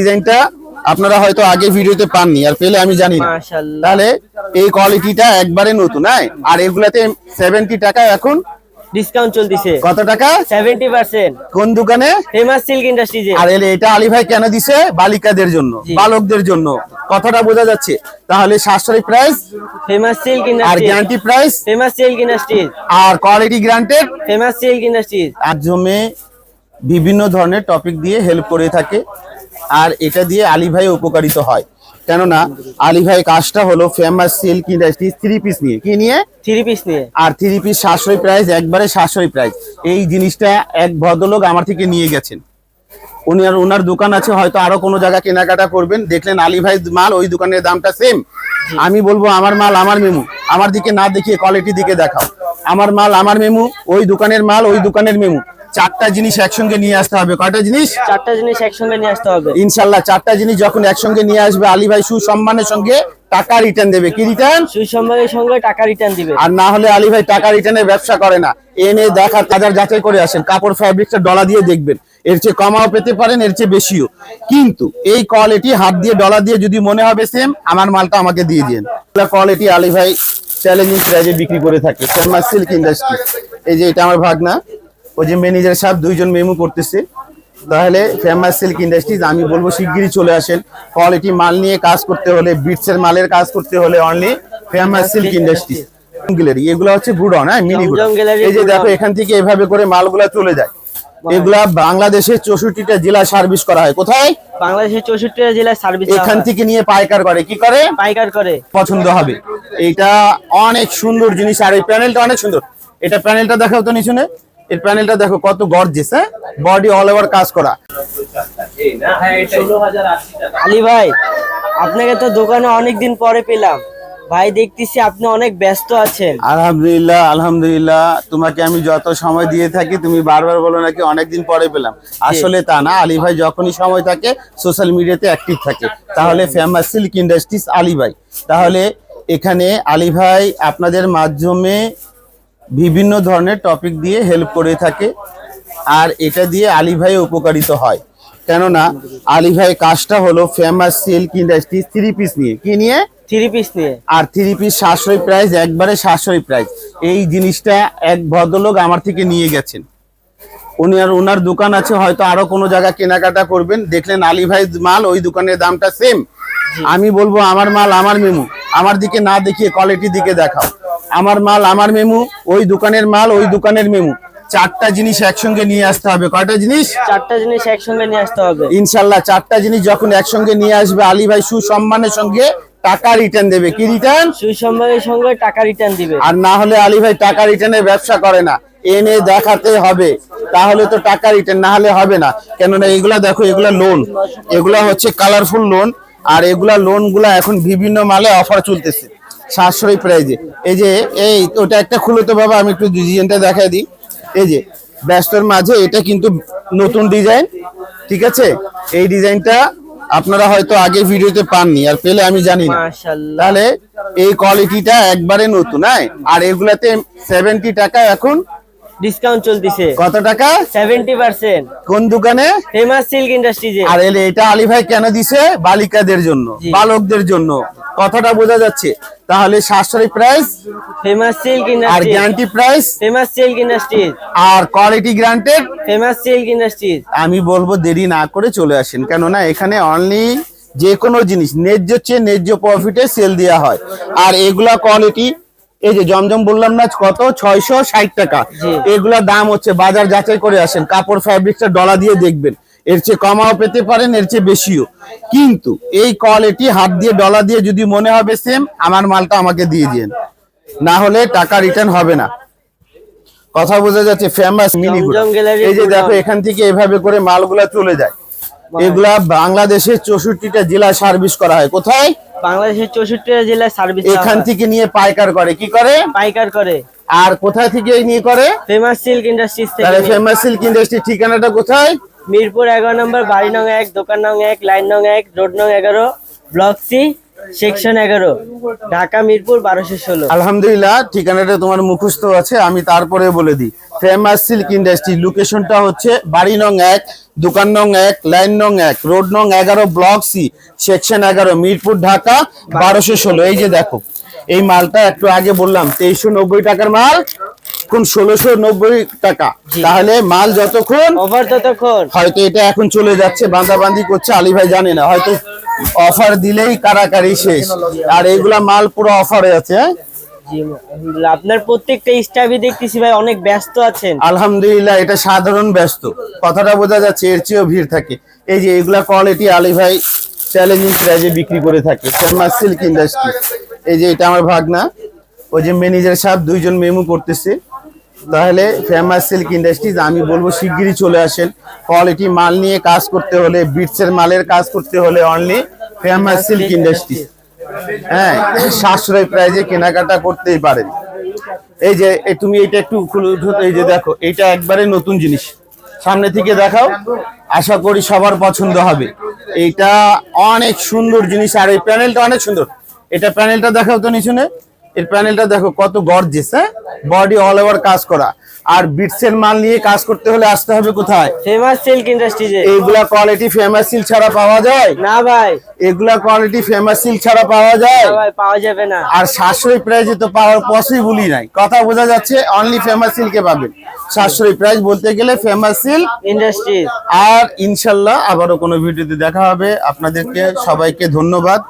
ডিজাইনটা আপনারা হয়তো আগে ভিডিওতে পাননি আর পেলে আমি জানি না। তাহলে এই কোয়ালিটিটা একবারে নতুন হ্যাঁ? আর এগুলাতে সেভেন্টি টাকা এখন ডিসকাউন্ট চলতেছে। কত টাকা? 70% কোন দোকানে? ফেমাস সিল্ক ইন্ডাস্ট্রিজে আর এটা আলী ভাই কেন দিছে? বালিকাদের জন্য বালকদের জন্য। কথাটা বোঝা যাচ্ছে। তাহলে সাশ্রয়ী প্রাইস ফেমাস সিল্ক আর guarantee price famous silk industries আর quality granted famous silk industries মাধ্যমে বিভিন্ন ধরনের টপিক দিয়ে হেল্প করে থাকে। আর এটা দিয়ে আলী ভাই উপকারিত হয়। কেননা আলী ভাই কাজটা হলো famous silk industry three piece নিয়ে। কি নিয়ে? থ্রি পিস নিয়ে। আর থ্রি পিস সাশ্রয় প্রাইস একবারে সাশ্রয়ী প্রাইস এই জিনিসটা এক ভদ্রলোক আমার থেকে নিয়ে গেছেন। উনি আর ওনার দোকান আছে হয়তো আরও কোনো জায়গা কেনাকাটা করবেন। দেখলেন আলী ভাই মাল ওই দোকানের দামটা সেম আমি বলব আমার মাল আমার মেমু আমার দিকে না দেখিয়ে কোয়ালিটি দিকে দেখাও। আমার মাল আমার মেমু ওই দোকানের মাল ওই দোকানের মেমু চারটা জিনিস একসঙ্গে নিয়ে আসতে হবে। কয়টা জিনিস? চারটা জিনিস একসঙ্গে নিয়ে আসতে হবে। ইনশাল্লাহ চারটা জিনিস যখন একসঙ্গে নিয়ে আসবে আলী ভাই সুসম্মানের সঙ্গে টাকা রিটার্ন দেবে। কি রিটার্ন সুসম্মানের সঙ্গে টাকা রিটার্ন দিবে। আর না হলে আলী ভাই টাকা রিটার্নের ব্যবসা করে না। এনে দেখা তাদের যাচাই করে আসেন। কাপড় ফ্যাব্রিকটা ডলা দিয়ে দেখবেন। এর চেয়ে কমাও পেতে পারেন এর চেয়ে বেশিও। কিন্তু এই কোয়ালিটি হাত দিয়ে ডলা দিয়ে যদি মনে হবে সেম আমার মালটা আমাকে দিয়ে দিন কোয়ালিটি আলী ভাই চ্যালেঞ্জিং প্রাইজে বিক্রি করে থাকে। ফেমাস সিল্ক ইন্ডাস্ট্রি এই যে এটা আমার ভাগনা। ওই যে ম্যানেজার সাহেব দুইজন মেমু করতেছে। তাহলে ফেমাস সিল্ক ইন্ডাস্ট্রিজ আমি বলব শিগগিরই চলে আসেন। কোয়ালিটি মাল নিয়ে কাজ করতে হলে বিটসের মালের কাজ করতে হলে only famous silk industries gallery এগুলো হচ্ছে গুডন হ্যাঁ মিনি গুডন। এই যে দেখো এখান থেকে এভাবে করে মালগুলা চলে যায়। এগুলা বাংলাদেশের চৌষট্টিটা জেলা সার্ভিস করা হয়। কোথায়? বাংলাদেশের চৌষট্টি জেলায় সার্ভিস এখান থেকে নিয়ে পাইকার করে। কি করে? পাইকার করে। পছন্দ হবে। এইটা অনেক সুন্দর জিনিস। আর এই প্যানেলটা অনেক সুন্দর। এটা প্যানেলটা দেখাও তো নিচুনে। এর প্যানেলটা দেখো কত গর্জেস হ্যাঁ? বডি অল ওভার কাজ করা। আলী ভাই আপনাকে তো দোকানে অনেকদিন পরে পেলাম। ভাই দেখতেছি আপনি অনেক ব্যস্ত আছেন। আলহামদুলিল্লাহ আলহামদুলিল্লাহ। তোমাকে আমি যত সময় দিয়ে থাকি তুমি বারবার বলো নাকি অনেকদিন পরে পেলাম। আসলে তা না আলী ভাই যখনই সময় থাকে সোশ্যাল মিডিয়াতে অ্যাক্টিভ থাকে। তাহলে ফেমাস সিল্ক ইন্ডাস্ট্রিজ আলী ভাই। তাহলে এখানে আলী ভাই আপনাদের মাধ্যমে বিভিন্ন ধরনের টপিক দিয়ে হেল্প করে থাকে। আর এটা দিয়ে আলী ভাই উপকারিত হয়। কেননা আলী ভাই কাজটা হলো famous silk industry three piece নিয়ে। কি নিয়ে? থ্রি পিস নিয়ে। আর থ্রি পিস সাশ্রয়ী প্রাইস একবারে সাশ্রয়ী প্রাইস এই জিনিসটা এক ভদ্রলোক আমার থেকে নিয়ে গেছেন। উনি আর ওনার দোকান আছে হয়তো আরও কোনো জায়গা কেনাকাটা করবেন। দেখলেন আলী ভাই মাল ওই দোকানের দামটা সেম আমি বলব আমার মাল আমার মেমু আমার দিকে না দেখিয়ে কোয়ালিটির দিকে দেখাও। আমার মাল আমার মেমু ওই দোকানের মাল ওই দোকানের মেমু। চারটা জিনিস একসঙ্গে নিয়ে আসতে হবে। কয়টা জিনিস? চারটা জিনিস একসঙ্গে নিয়ে আসতে হবে। ইনশাল্লাহ চারটা জিনিস যখন একসঙ্গে নিয়ে আসবে আলী ভাই সুসম্মানের সঙ্গে টাকা রিটার্ন দেবে। কি রিটার্ন সুসম্মানের সঙ্গে টাকা রিটার্ন দিবে। আর না হলে আলী ভাই টাকা রিটার্নের ব্যবসা করে না। এনে দেখাতে হবে। তাহলে তো টাকা রিটার্ন না হলে হবে না। কেননা এগুলা দেখো এগুলা লোন এগুলা হচ্ছে কালারফুল লোন আর এগুলা লোনগুলা এখন বিভিন্ন মালে অফার চলতেছে। সাশ্রয়ী প্রাইজে। এই যে এই ওটা একটা খুলে তো বাবা আমি একটু ডিজাইনটা দেখাই দিই। এই যে ব্যস্তর মাঝে এটা কিন্তু নতুন ডিজাইন ঠিক আছে? এই ডিজাইনটা আপনারা হয়তো আগে ভিডিওতে পাননি আর পেলে আমি জানি না। মাশাআল্লাহ। তাহলে এই কোয়ালিটিটা একবারে নতুন হ্যাঁ? আর এগুলাতে সেভেন্টি টাকা এখন ডিসকাউন্ট চলতেছে। কত টাকা? 70% কোন দোকানে? ফেমাস সিল্ক ইন্ডাস্ট্রিজে আর এলে এটা আলী ভাই কেন দিছে? বালিকাদের জন্য বালকদের জন্য। কথাটা বোঝা যাচ্ছে। তাহলে সাশ্রয়ী প্রাইস ফেমাস সিল্ক আর guarantee price famous silk industries আর quality granted famous silk industries আমি বলব দেরি না করে চলে আসেন। কেননা এখানে অনলি যে কোনো জিনিস ন্যায্য চেয়ে ন্যায্য প্রফিটে সেল দেওয়া হয়। আর এগুলা কোয়ালিটি এই যে জমজম বললাম না কত? ছয়শো ষাট টাকা। জি। এগুলা দাম হচ্ছে বাজার যাচাই করে আসেন। কাপড় ফ্যাব্রিকটা ডলা দিয়ে দেখবেন। এর চেয়ে কমাও পেতে পারেন এর চেয়ে বেশিও। কিন্তু এই কোয়ালিটি হাত দিয়ে ডলা দিয়ে যদি মনে হবে সেম আমার মালটা আমাকে দিয়ে দিন না হলে টাকা রিটার্ন হবে না। কথা বোঝা যাচ্ছে ফেমাস মিনি এই যে দেখো এখান থেকে এভাবে করে মালগুলা চলে যায়। এগুলা বাংলাদেশের চৌষট্টিটা জেলায় সার্ভিস করা হয়। কোথায়? বাংলাদেশের চৌষট্টি জেলায় সার্ভিস এখান থেকে নিয়ে পাইকার করে। কি করে? পাইকার করে। আর কোথায় থেকে নিয়ে করে? ফেমাস সিল্ক ইন্ডাস্ট্রিজ তাহলে থেকে ফেমাস সিল্ক ইন্ডাস্ট্রি ঠিকানাটা কোথায়? মিরপুর এগারো নম্বর বাড়ি নং এক দোকান নং এক লাইন নং এক রোড নং এগারো ব্লক সি সেকশন এগারো, ঢাকা, মিরপুর, বারোশো ষোলো। আলহামদুলিল্লাহ, ঠিকানাটা তোমার মুখস্থ আছে, আমি তারপরে বলে দিই। ফেমাস সিল্ক ইন্ডাস্ট্রি, লোকেশনটা হচ্ছে বাড়ি নং এক, দোকান নং এক, লাইন নং এক, রোড নং এগারো, ব্লক সি, সেকশন এগারো, মিরপুর, ঢাকা, বারোশো ষোলো। এই যে দেখো, এই মালটা একটু আগে বললাম, তেইশশো নব্বই টাকার মাল এখন ষোলোশো নব্বই টাকা। তাহলে মাল যতক্ষণ ততক্ষণ। হয়তো এটা এখন চলে যাচ্ছে বাঁধাবান্ধি করছে আলী ভাই জানে না। হয়তো অফার দিলেই কারাকারি শেষ। আর এইগুলা মাল পুরো অফারে আছে হ্যাঁ? আপনার প্রত্যেকটা স্টাফই দেখতেছি ভাই অনেক ব্যস্ত আছেন। আলহামদুলিল্লাহ এটা সাধারণ ব্যস্ত। কথাটা বোঝা যাচ্ছে এর চেয়েও ভিড় থাকে। এই যে এগুলা কোয়ালিটি আলী ভাই চ্যালেঞ্জিং প্রাইজে বিক্রি করে থাকে ফেমাস সিল্ক ইন্ডাস্ট্রি এই যে এটা আমার ভাগনা। ওই যে ম্যানেজার সাহেব দুইজন মেমু করতেছে। তাহলে ফেমাস সিল্ক ইন্ডাস্ট্রিজ আমি বলব শিগগিরই চলে আসেন। কোয়ালিটি মাল নিয়ে কাজ করতে হলে বিটসের মালের কাজ করতে হলে অনলি ফেমাস সিল্ক ইন্ডাস্ট্রিজ হ্যাঁ সাশ্রয় প্রাইজে কেনাকাটা করতেই পারেন। এই যে তুমি এটা একটু এই যে দেখো এটা একবারে নতুন জিনিস। সামনে থেকে দেখাও, আশা করি সবার পছন্দ হবে। এইটা অনেক সুন্দর জিনিস, আর এই প্যানেলটা অনেক সুন্দর। এটা প্যানেলটা দেখাও তো নিচুনে। এর প্যানেলটা দেখো কত গর্জেস হ্যাঁ? বডি অল ওভার কাজ করা। আর বিটসের মাল নিয়ে কাজ করতে হলে আসতে হবে কোথায়? ফেমাস সিল্ক ইন্ডাস্ট্রিজে এইগুলা কোয়ালিটি ফেমাস সিল্ক ছাড়া পাওয়া যায়? না ভাই। এগুলা কোয়ালিটি ফেমাস সিল্ক ছাড়া পাওয়া যায়? না ভাই পাওয়া যাবে না। আর সাশ্রয়ী প্রাইজে তো পাওয়ার পসিবলই নাই। কথা বোঝা যাচ্ছে অনলি ফেমাস সিল্কে পাবেন। সাশ্রয়ী প্রাইস বলতে গেলে ফেমাস সিল্ক ইন্ডাস্ট্রিজ আর ইনশাল্লাহ আবারও কোনো ভিডিওতে দেখা হবে। আপনাদেরকে সবাইকে ধন্যবাদ।